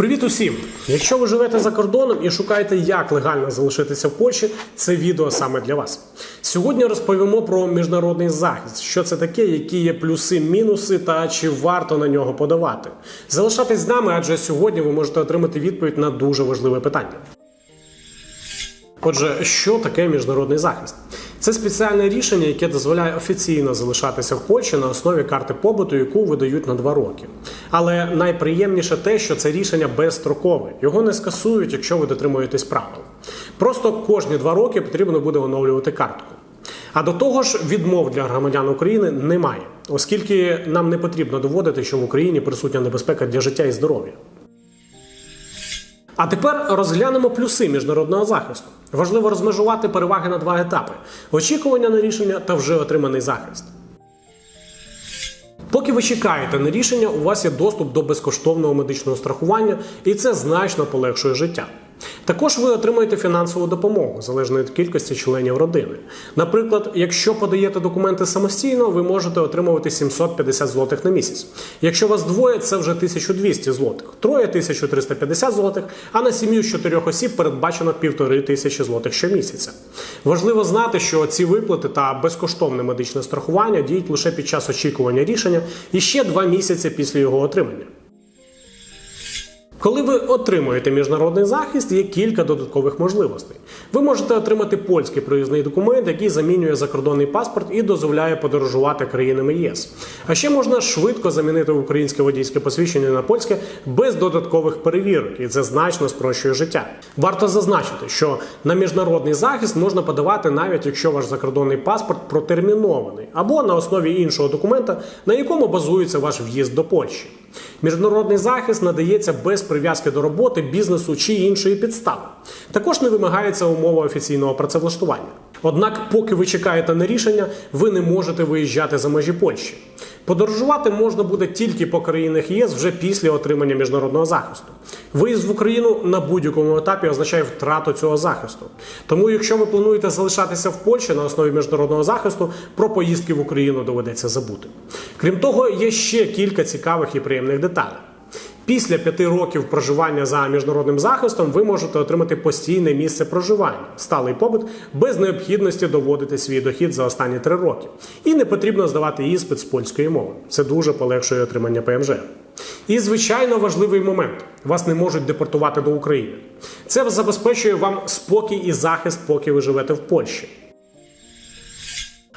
Привіт усім! Якщо ви живете за кордоном і шукаєте, як легально залишитися в Польщі, це відео саме для вас. Сьогодні розповімо про міжнародний захист, що це таке, які є плюси, мінуси та чи варто на нього подавати. Залишайтесь з нами, адже сьогодні ви можете отримати відповідь на дуже важливе питання. Отже, що таке міжнародний захист? Це спеціальне рішення, яке дозволяє офіційно залишатися в Польщі на основі карти побуту, яку видають на два роки. Але найприємніше те, що це рішення безстрокове. Його не скасують, якщо ви дотримуєтесь правил. Просто кожні два роки потрібно буде оновлювати картку. А до того ж, відмов для громадян України немає, оскільки нам не потрібно доводити, що в Україні присутня небезпека для життя і здоров'я. А тепер розглянемо плюси міжнародного захисту. Важливо розмежувати переваги на два етапи: очікування на рішення та вже отриманий захист. Поки ви чекаєте на рішення, у вас є доступ до безкоштовного медичного страхування, і це значно полегшує життя. Також ви отримаєте фінансову допомогу залежно від кількості членів родини. Наприклад, якщо подаєте документи самостійно, ви можете отримувати 750 злотих на місяць. Якщо вас двоє, це вже 1200 злотих, троє 1350 злотих, а на сім'ю з чотирьох осіб передбачено півтори тисячі злотих щомісяця. Важливо знати, що ці виплати та безкоштовне медичне страхування діють лише під час очікування рішення і ще два місяці після його отримання. Коли ви отримуєте міжнародний захист, є кілька додаткових можливостей. Ви можете отримати польський проїзний документ, який замінює закордонний паспорт і дозволяє подорожувати країнами ЄС. А ще можна швидко замінити українське водійське посвідчення на польське без додаткових перевірок, і це значно спрощує життя. Варто зазначити, що на міжнародний захист можна подавати навіть якщо ваш закордонний паспорт протермінований, або на основі іншого документа, на якому базується ваш в'їзд до Польщі. Міжнародний захист надається без прив'язки до роботи, бізнесу чи іншої підстави. Також не вимагається умова офіційного працевлаштування. Однак, поки ви чекаєте на рішення, ви не можете виїжджати за межі Польщі. Подорожувати можна буде тільки по країнах ЄС вже після отримання міжнародного захисту. Виїзд в Україну на будь-якому етапі означає втрату цього захисту. Тому, якщо ви плануєте залишатися в Польщі на основі міжнародного захисту, про поїздки в Україну доведеться забути. Крім того, є ще кілька цікавих і приємних деталей. Після п'яти років проживання за міжнародним захистом ви можете отримати постійне місце проживання, сталий побут без необхідності доводити свій дохід за останні три роки. І не потрібно здавати іспит з польської мови. Це дуже полегшує отримання ПМЖ. І звичайно важливий момент: вас не можуть депортувати до України. Це забезпечує вам спокій і захист, поки ви живете в Польщі.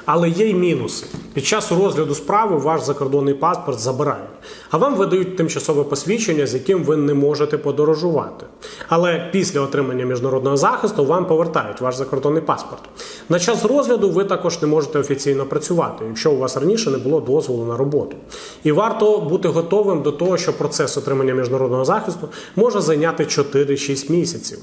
Але є й мінуси. Під час розгляду справи ваш закордонний паспорт забирають, а вам видають тимчасове посвідчення, з яким ви не можете подорожувати. Але після отримання міжнародного захисту вам повертають ваш закордонний паспорт. На час розгляду ви також не можете офіційно працювати, якщо у вас раніше не було дозволу на роботу. І варто бути готовим до того, що процес отримання міжнародного захисту може зайняти 4-6 місяців.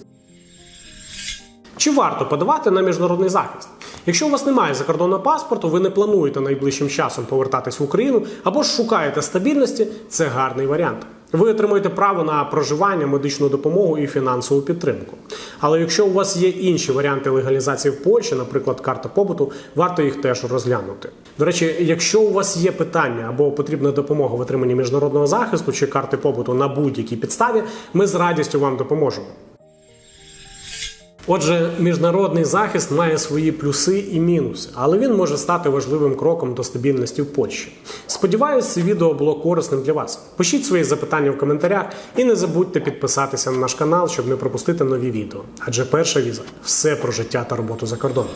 Чи варто подавати на міжнародний захист? Якщо у вас немає закордонного паспорту, ви не плануєте найближчим часом повертатись в Україну або ж шукаєте стабільності, це гарний варіант. Ви отримуєте право на проживання, медичну допомогу і фінансову підтримку. Але якщо у вас є інші варіанти легалізації в Польщі, наприклад, карта побуту, варто їх теж розглянути. До речі, якщо у вас є питання або потрібна допомога в отриманні міжнародного захисту чи карти побуту на будь-якій підставі, ми з радістю вам допоможемо. Отже, міжнародний захист має свої плюси і мінуси, але він може стати важливим кроком до стабільності в Польщі. Сподіваюсь, це відео було корисним для вас. Пишіть свої запитання в коментарях і не забудьте підписатися на наш канал, щоб не пропустити нові відео. Адже перша віза все про життя та роботу за кордоном.